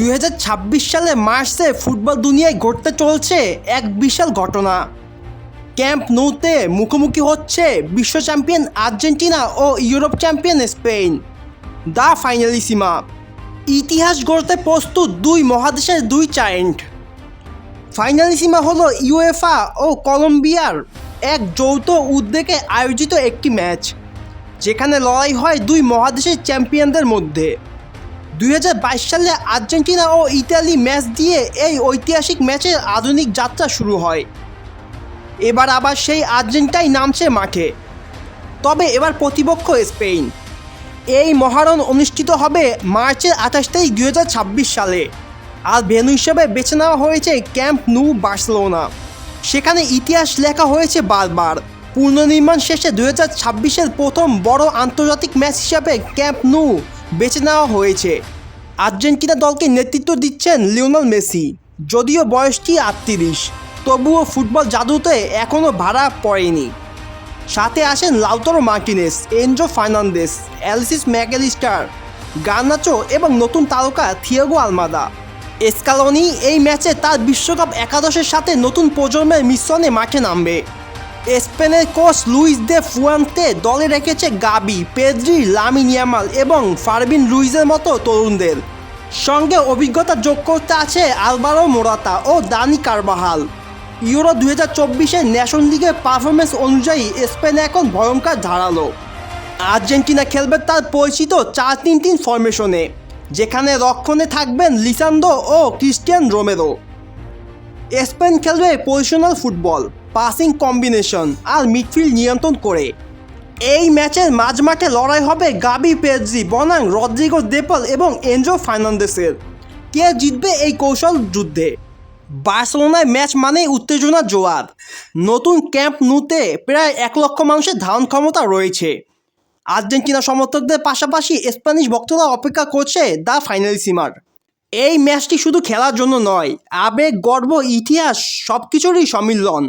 দুই হাজার ছাব্বিশ সালে মার্চে ফুটবল দুনিয়ায় ঘটতে চলছে এক বিশাল ঘটনা। ক্যাম্প নৌতে মুখোমুখি হচ্ছে বিশ্ব champion Argentina O Europe champion Spain. The Finalissima. ইতিহাস গড়তে প্রস্তুত দুই মহাদেশের দুই চায়েন্ট। ফাইনালিসিমা হলো ইউএফা ও কলম্বিয়ার এক যৌথ উদ্যোগে আয়োজিত একটি ম্যাচ, যেখানে লড়াই হয় দুই মহাদেশের চ্যাম্পিয়নদের মধ্যে। দুই হাজার বাইশ সালে আর্জেন্টিনা ও ইতালি ম্যাচ দিয়ে এই ঐতিহাসিক ম্যাচের আধুনিক যাত্রা শুরু হয়। এবার আবার সেই আর্জেন্টাই নামছে মাঠে। তবে এবার প্রতিপক্ষ স্পেন। এই মহারণ অনুষ্ঠিত হবে মার্চের আঠাশ তারিখ দু হাজার ছাব্বিশ সালে। আর ভেন্যু হিসেবে বেছে নেওয়া হয়েছে ক্যাম্প নু বার্সেলোনা। সেখানে ইতিহাস লেখা হয়েছে বারবার। পুনর্নির্মাণ শেষে দুই হাজার প্রথম বড় আন্তর্জাতিক ম্যাচ হিসাবে ক্যাম্প নু বেছে নেওয়া হয়েছে। আর্জেন্টিনা দলকে নেতৃত্ব দিচ্ছেন লিওনাল মেসি। যদিও বয়সটি আটত্রিশ, তবুও ফুটবল জাদুতে এখনও ভাড়া পড়েনি। সাথে আসেন Lautaro Martinez Enzo Fernandez, Alexis MacAllister Garnacho এবং নতুন তারকা থিয়াগো আলমাদা। এসকালনি এই ম্যাচে তার বিশ্বকাপ একাদশের সাথে নতুন প্রজন্মের মিশ্রণে মাঠে নামবে। স্পেনের কোচ লুইস দে ফুয়ান্তে দলে রেখেছে গাবি, পেদ্রি, লামিন ইয়ামাল এবং ফারবিন লুইজের মতো তরুণদের। সঙ্গে অভিজ্ঞতা যোগ করতে আছে আলবারো মোরাতা ও দানি কারবাহাল। ইউরো দু হাজার চব্বিশের ন্যাশন লিগের পারফরমেন্স অনুযায়ী স্পেন এখন ভয়ঙ্কর ধারালো। আর্জেন্টিনা খেলবে তার পরিচিত চার তিন তিন ফরমেশনে, যেখানে রক্ষণে থাকবেন লিসান্দো ও ক্রিস্টিয়ান রোমেরো। স্পেন খেলবে পজিশনাল ফুটবল। পাসিং কম্বিনেশন আর মিডফিল্ড নিয়ন্ত্রণ করে। এই ম্যাচের মাঝমাঠে লড়াই হবে গাবি পেদ্রি বনাং, রদ্রিগো দেপল এবং এনজো ফার্নান্দেসের। কে জিতবে এই কৌশল যুদ্ধে? বার্সেলোনায় ম্যাচ মানেই উত্তেজনা জোয়ার। নতুন ক্যাম্প নুতে প্রায় এক লক্ষ মানুষের ধারণ ক্ষমতা রয়েছে। আর্জেন্টিনা সমর্থকদের পাশাপাশি স্প্যানিশ ভক্তরা অপেক্ষা করছে দ্য ফাইনাল সিমার। এই ম্যাচটি শুধু খেলার জন্য নয়, আবেগ, গর্ব, ইতিহাস সব কিছুরই সম্মিলন।